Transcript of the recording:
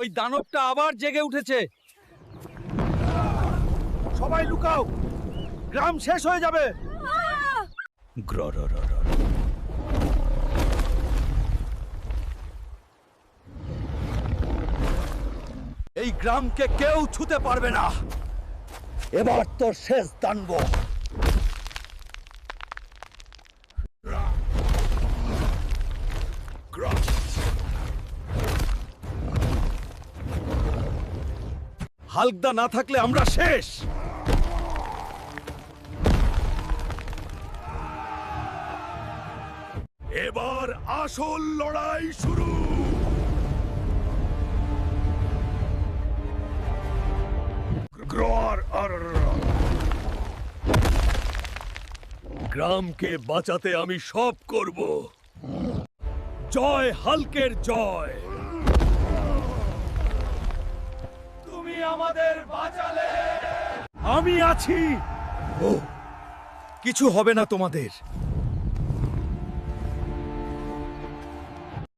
ওই দানবটা আবার জেগে উঠেছে। সবাই লুকাও। গ্রাম শেষ হয়ে যাবে। এই গ্রামকে কেউ ছুতে পারবে না। এবার তোর শেষ দানব। হালকদা না থাকলে আমরা শেষ। এবার আসল লড়াই শুরু। গ্রামকে বাঁচাতে আমি সব করব। জয় হালকের জয়। আমাদের বাঁচালে। আমি আছি। ও কিছু হবে না তোমাদের।